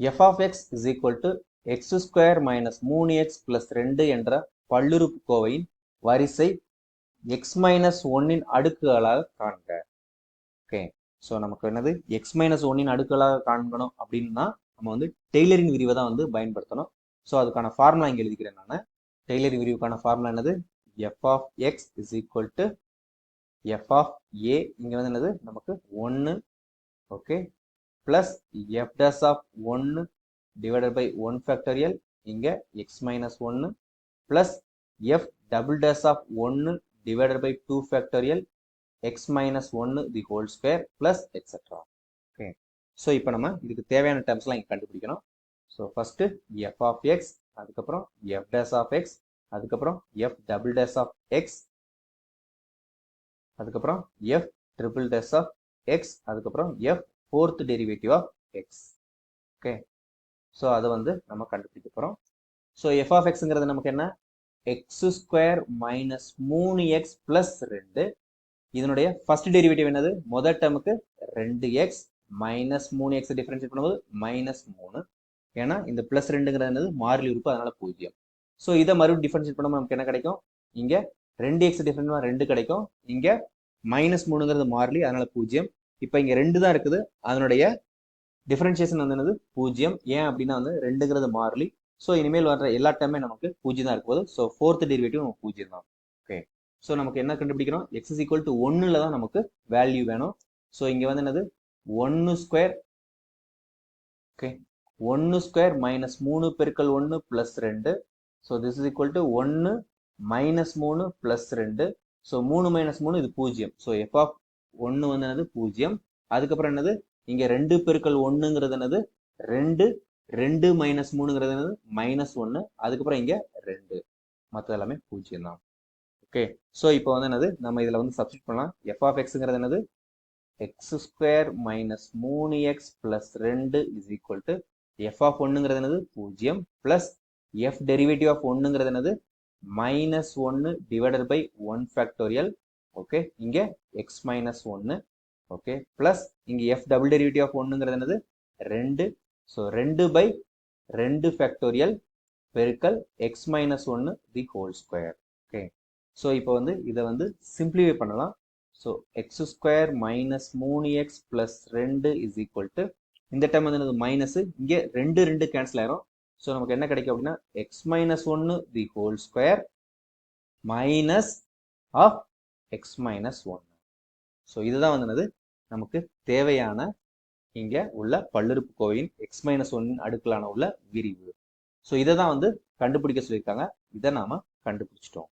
F of x is equal to x square minus மூணு X plus ரெண்டு என்ற பல்லுறுப்புக்கோவையின் வரிசை எக்ஸ் மைனஸ் ஒன்னின் அடுக்குகளாக காண்க. ஓகே ஸோ நமக்கு என்னது? எக்ஸ் மைனஸ் ஒன்னின் அடுக்குகளாக காண்கணும் அப்படின்னா நம்ம வந்து டெய்லரின் விரிவை தான் வந்து பயன்படுத்தணும். ஸோ அதுக்கான ஃபார்முலா இங்கே எழுதிக்கிறேன் நான். டெய்லரின் விரிவுக்கான ஃபார்முலா என்னது? F of x is equal to f of a இங்கே வந்து என்னது? நமக்கு ஒன்று okay plus f dash of ஒன்று டிவைடட் பை ஒன் ஃபேக்டரியல் இங்கே எக்ஸ் மைனஸ் ஒன்று plus f double dash of ஒன்று divided by 2 factorial x minus 1 the whole square plus etc. Okay so இப்போ நம்ம இதுக்கு தேவையான டேர்ம்ஸ்லாம் இங்கே கண்டுபிடிக்கணும் so first f of x அதுக்கப்புறம் எஃப் டேஸ் ஆஃப் எக்ஸ் அதுக்கப்புறம் f double dash of x அதுக்கப்புறம் f triple dash of x அதுக்கப்புறம் f fourth derivative of x okay so அதை வந்து நம்ம கண்டுபிடிக்க போகிறோம் ஸோ எஃப் ஆஃப் எக்ஸுங்கிறது நமக்கு என்ன? எக்ஸ் ஸ்கொயர் மைனஸ் மூணு எக்ஸ் பிளஸ் ரெண்டு. இதனுடைய ஃபர்ஸ்ட் டெரிவேட்டிவ் என்னது? முதல் டேமுக்கு ரெண்டு எக்ஸ் மைனஸ் மூணு எக்ஸ் டிஃபரன்ஷியேட் பண்ணும்போது மைனஸ் மூணு. ஏன்னா இந்த பிளஸ் ரெண்டுங்கிறது என்னது? மாறிலி உறுப்பு அதனால பூஜ்ஜியம். ஸோ இதை மறுபடியும் டிஃபரன்ஷியேட் பண்ணும்போது நமக்கு என்ன கிடைக்கும்? இங்கே ரெண்டு எக்ஸ் டிஃபரன்ஸ் ரெண்டு கிடைக்கும். இங்கே மைனஸ் மூணுங்கிறது மாறிலி அதனால பூஜ்ஜியம். இப்போ இங்கே ரெண்டு தான் இருக்குது. அதனுடைய டிஃபரன்ஷியேஷன் வந்து என்னது? பூஜ்ஜியம். ஏன் அப்படின்னா வந்து ரெண்டுங்கிறது மாறலி. ஸோ இனிமேல் வர்ற எல்லா டைமே நமக்கு பூஜ்ஜியம் தான் இருக்கும் ஸோ ஃபோர்த் டெரிவேட்டிவ் நமக்கு பூஜ்ஜியம் தான். ஓகே ஸோ நமக்கு என்ன கண்டுபிடிக்கிறோம்? எக்ஸ் இஸ் ஈக்குவல் டு ஒன்னில் தான் நமக்கு வேல்யூ வேணும். ஸோ இங்கே வந்து என்னது? ஒன்று ஸ்கொயர் ஓகே ஒன்று ஸ்கொயர் மைனஸ் மூணு பெருக்கல் ஒன்று ப்ளஸ் ரெண்டு. So this is equal to ஒன்று மைனஸ் மூணு ப்ளஸ் ரெண்டு. ஸோ மூணு மைனஸ் மூணு இது பூஜ்ஜியம். ஸோ எஃப் ஆஃப் ஒன்று வந்து என்னது? பூஜ்ஜியம். அதுக்கப்புறம் என்னது? இங்கே ரெண்டு பெருக்கள் ஒன்றுங்கிறது என்னது? ரெண்டு. ரெண்டு மைனஸ் மூணுங்கிறது என்னது? மைனஸ் ஒன்று அதுக்கப்புறம் இங்கே ரெண்டு. மற்ற எல்லாமே பூஜ்ஜியம் தான். ஓகே ஸோ இப்போ வந்து என்னது? நம்ம இதில் வந்து சப்ஸ்டியூட் பண்ணலாம். எஃப் ஆஃப் எக்ஸுங்கிறது என்னது? எக்ஸ் ஸ்கொயர் மைனஸ் மூணு எக்ஸ் பிளஸ் ரெண்டு is equal to F of ஒன்றுங்கிறது என்னது? பூஜ்ஜியம். பிளஸ் எஃப் டெரிவேட்டிவ் ஆஃப் ஒன்றுங்கிறது என்னது? மைனஸ் ஒன்று divided by one factorial okay இங்கே எக்ஸ் மைனஸ் ஒன்று ஓகே பிளஸ் இங்கே எஃப் டபுள் டெரிவேட்டிவ் ஆஃப் ஒன்றுங்கிறது என்னது? ரெண்டு. ஸோ ரெண்டு பை ரெண்டு ஃபேக்டோரியல் பெருக்கல் எக்ஸ் மைனஸ் ஒன்று the whole square okay so இப்போ வந்து இதை வந்து சிம்பிளிஃபை பண்ணலாம். ஸோ எக்ஸ் ஸ்கொயர் மைனஸ் மூணு எக்ஸ் ப்ளஸ் ரெண்டு இஸ் ஈக்குவல் டு இந்த டைம் வந்து என்னது? மைனஸ் இங்கே ரெண்டு ரெண்டு கேன்சல் ஆயிரும். ஸோ நமக்கு என்ன கிடைக்கும் அப்படின்னா எக்ஸ் மைனஸ் ஒன்று the whole square minus of x minus ஒன்று ஸோ இதுதான் வந்து என்னது? நமக்கு தேவையான இங்கே உள்ள பல்லுறுப்புக்கோவையின் எக்ஸ் மைனஸ் ஒன்னின் அடுக்கலான உள்ள விரிவு. ஸோ இதை தான் வந்து கண்டுபிடிக்க சொல்லியிருக்காங்க. இதை நாம் கண்டுபிடிச்சிட்டோம்.